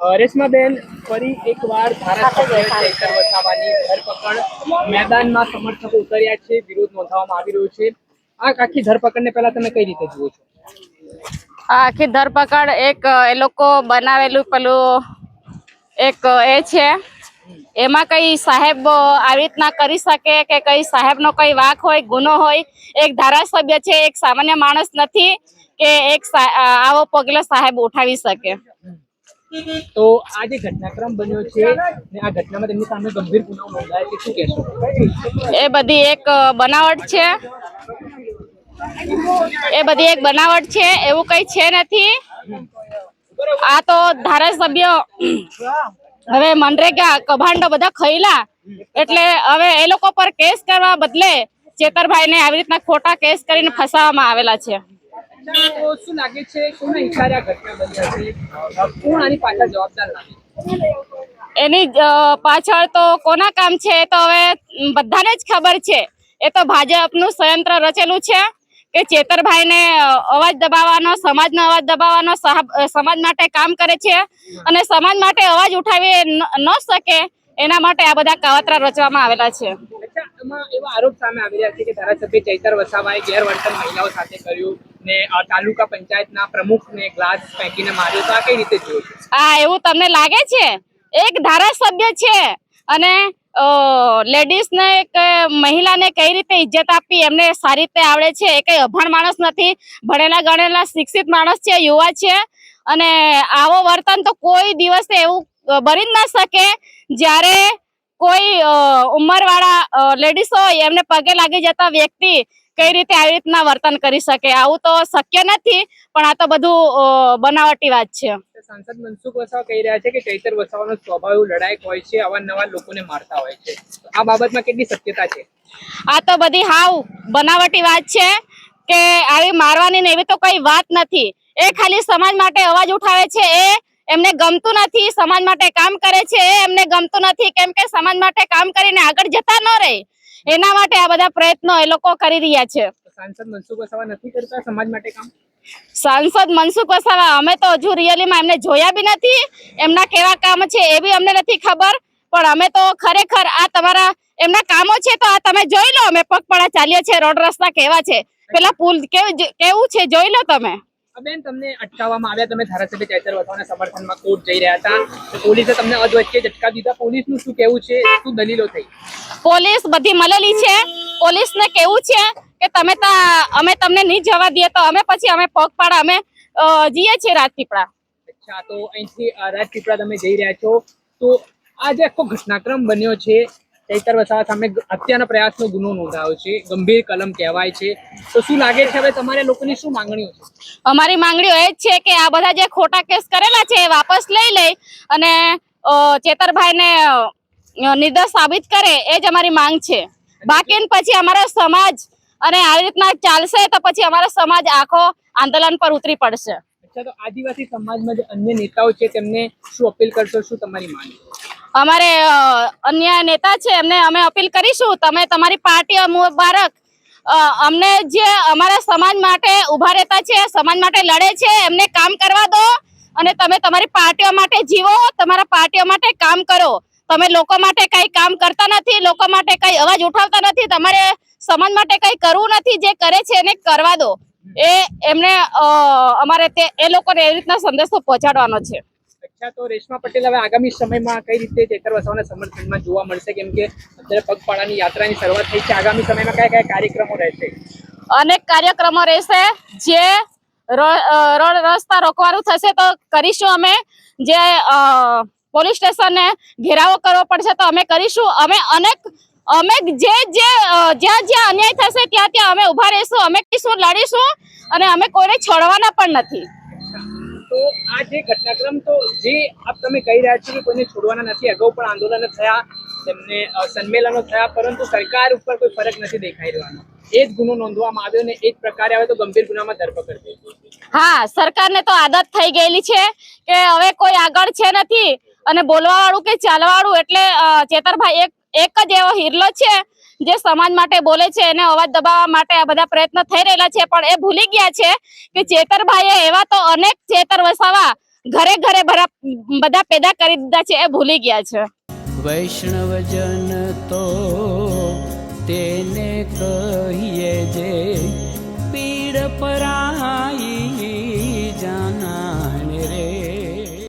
રેશમાબેન ફરી એકવાર ધારાસભ્ય ચૈતર વસાવાની ધરપકડ મેદાનમાં સમર્થકો ઉતર્યા છે, વિરોધ નોંધાવવામાં આવી રહ્યો છે. આ આખી ધરપકડને પહેલા તમે કઈ રીતે જુઓ છો? આ આખી ધરપકડ એક એ લોકો બનાવેલું પેલું એક એ છે. એમાં કઈ સાહેબ આવી રીતના કરી શકે કે કઈ સાહેબનો કઈ વાક હોય, ગુનો હોય? એક ધારાસભ્ય છે, એક સામાન્ય માણસ નથી કે એક આવો પગલો સાહેબ ઉઠાવી શકે. તો આ જે ઘટનાક્રમ બન્યો છે ને આ ઘટનામાં તેમની સામે ગંભીર ગુનાઓ નોંધાયા છે, શું કહેશો? એ બધી એક બનાવટ છે. એ બધી એક બનાવટ છે, એવું કઈ છે નથી. આ તો ધારાસભ્ય હવે મનરેગા, કભાંડો બધા ખઈલા એટલે હવે એ લોકો પર કેસ કરવા બદલે ચેતરભાઈ ને આવી રીતના ખોટા કેસ કરીને ફસાવવામાં આવેલા છે. તો શું લાગે છે? કોના ઈશારે આ ઘટના બની હશે કોણ આની પાછળ જવાબદાર લાગે? એની પાછળ તો કોના કામ છે એ તો હવે બધાને જ ખબર છે. એ તો ભાજપનું સંયંત્ર રચેલું છે કે ચેતરભાઈને અવાજ દબાવવાનો સમાજનો અવાજ દબાવવાનો સાહબ- સમાજ માટે કામ કરે છે અને સમાજ માટે અવાજ ઉઠાવી ન ન શકે એના માટે આ બધા કાવતરા રચવામાં આવેલા છે. એવા આરોપ સામે આવી રહ્યા છે કે ધારાસભ્ય ચૈતર વસાવાએ ગેરવર્તન મહિલાઓ સાથે કર્યું. ને તાલુકા પંચાયતના પ્રમુખને ગ્લાસ ફેંકીને માર્યો તો આ કઈ રીતે જોયું? હા, એવું તમને લાગે છે? એક ધારાસભ્ય છે અને લેડીઝ ને મહિલાને કઈ રીતે ઇજ્જત આપવી એમને સારી રીતે આવડે છે? એ કઈ અભણ માણસ નથી, ભણેલા ગણેલા શિક્ષિત માણસ છે, યુવા છે અને આવો વર્તન તો કોઈ દિવસે એવું બની જ ના શકે જ્યારે કોઈ ઉંમરવાળા લેડીઝ હોય એમને પગે લાગી જતા વ્યક્તિ કઈ રીતે આવી રીતના વર્તન કરી શકે? આવું તો શક્ય નથી પણ આ તો બધું બનાવટી વાત છે. સાંસદ મનસુખ વસાવા કહી રહ્યા છે કે ચૈતર વસાવાનો સ્વભાવ લડાયક હોય છે અવારનવાર લોકોને મારતા હોય છે. આ બાબતમાં કેટલી સત્યતા છે? આ તો બધી હાવ બનાવટી વાત છે કે આવી મારવાની ને એવી તો કઈ વાત નથી. એ ખાલી સમાજ માટે અવાજ ઉઠાવે છે એ એમને ગમતું નથી સમાજ માટે કામ કરે છે એ એમને ગમતું નથી. કેમ કે સમાજ માટે કામ કરીને આગળ જતા ન રહે. એના માટે આ બધા પ્રયત્નો એ લોકો કરી રહ્યા છે. સાંસદ મનસુખ વસાવા નથી કરતા સમાજ માટે કામ? સાંસદ મનસુખ વસાવા અમે તો હજુ રિયલીમાં એમને જોયા બી નથી એમના કેવા કામ છે એ બી અમને નથી ખબર પણ અમે તો ખરેખર આ તમારા એમના કામો છે તો આ તમે જોઈ લો અમે પગપાળા ચાલીએ છીએ રોડ રસ્તા કેવા છે પેલા પુલ કેવું કેવું છે જોઈ લો તમે. બેન તમને અટકાવવામાં આવ્યા. તમે ધારાસભ્ય ચૈતર વસાવાના સમર્થનમાં કોર્ટ જઈ રહ્યા હતા. પોલીસે તમને અધવચ્ચે ઝટકા દીધા. પોલીસનું શું કહેવું છે? શું દલીલો થઈ? પોલીસ બધી મળેલી છે. પોલીસને કેવું છે કે તમે તા અમે તમને નહીં જવા દઈએ તો અમે પછી અમે પગપાળા અમે જઈએ છીએ રાજપીપળા. અચ્છા તો અહીંથી રાજપીપળા તમે જઈ રહ્યા છો. તો આ જે આખો ઘટનાક્રમ બન્યો છે. ચૈતર વસાવા સામે હત્યાના પ્રયાસનો ગુનો નોંધાયો છે. ગંભીર કલમ કહેવાય છે. તો શું લાગે છે હવે તમારે લોકોની શું માંગણીઓ છે? અમારી માંગણીઓ એ જ છે કે આ બધા જે ખોટા કેસ કરેલા છે એ વાપસ લઈ લે અને ચેતરભાઈને નિર્દોષ સાબિત કરે એ જ અમારી માંગ છે. બાકી પછી અમારો સમાજ અને આવી રીતના ચાલશે તો પછી અમારો સમાજ આખો આંદોલન પર ઉતરી પડશે. આદિવાસી સમાજમાં જે અન્ય નેતાઓ છે તેમને શું અપીલ કરશો? શું તમારી માંગ અમારે અન્ય નેતા છે, એમને અમે અપીલ કરીશું, તમે તમારી પાર્ટી મુબારક. અમને જે અમારા સમાજ માટે ઊભા રહેતા છે, સમાજ માટે લડે છે, એમને કામ કરવા દો અને તમે તમારી પાર્ટીઓ માટે જીવો, તમારા પાર્ટીઓ માટે કામ કરો. તમે લોકો માટે કઈ કામ કરતા નથી, લોકો માટે કઈ અવાજ ઉઠાવતા નથી, તમારે સમાજ માટે કઈ કરવું નથી, જે કરે છે એને કરવા દો. એ, એમને અમારે તે, એ લોકોને એ રીતના સંદેશો પહોંચાડવાનો છે. અચ્છા, તો રેશમા પટેલ હવે આગામી સમયમાં કઈ રીતે ચેતર વસાવાના સમર્થનમાં જોવા મળશે? કેમ કે અત્યારે પગપાળાની યાત્રાની શરૂઆત થઈ છે. આગામી સમયમાં કયા કયા કાર્યક્રમો રહેશે? અનેક કાર્યક્રમો રહેશે. જે રોડ રસ્તા રોકવાનું થશે તો કરીશું અમે. જે પોલીસ સ્ટેશનને ઘેરાવો કરવો પડશે તો અમે કરીશું. અમે અનેક, અમે જે જે જ્યાં જ્યાં અન્યાય થશે ત્યાં ત્યાં અમે ઊભા રહીશું. અમે કહીશું, લડીશું અને અમે કોઈને છોડવાના પણ નથી. તો આ જે ઘટનાક્રમ તો જે આપ તમે કહી રહ્યા છો કે કોઈને છોડવાના નથી, અગાઉ પણ આંદોલન થયા, તેમને સંમેલનો થયા, પરંતુ સરકાર ઉપર કોઈ ફરક નથી દેખાઈ રહ્યો. એ જ ગુનો નોંધવામાં આવ્યો ને એ જ પ્રકારે હવે તો ગંભીર ગુનામાં ધરપકડ થઈ હા, સરકારને તો આદત થઈ ગયેલી છે કે હવે કોઈ આગળ છે નથી. અને બોલવા વાળું કે ચાલવા વાળું એટલે ચેતરભાઈ એક એક જ એવો હિરલો છે જે સમાજ માટે બોલે છે એને અવાજ દબાવવા માટે આ બધા પ્રયત્ન થઈ રહેલા છે, પણ એ ભૂલી ગયા છે કે ચેતરભાઈએ એવા તો અનેક ચેતર વસાવા ઘરે ઘરે ભરા બધા પેદા કરી દીધા છે, એ ભૂલી ગયા છે. વૈષ્ણવજન તો તેને કહી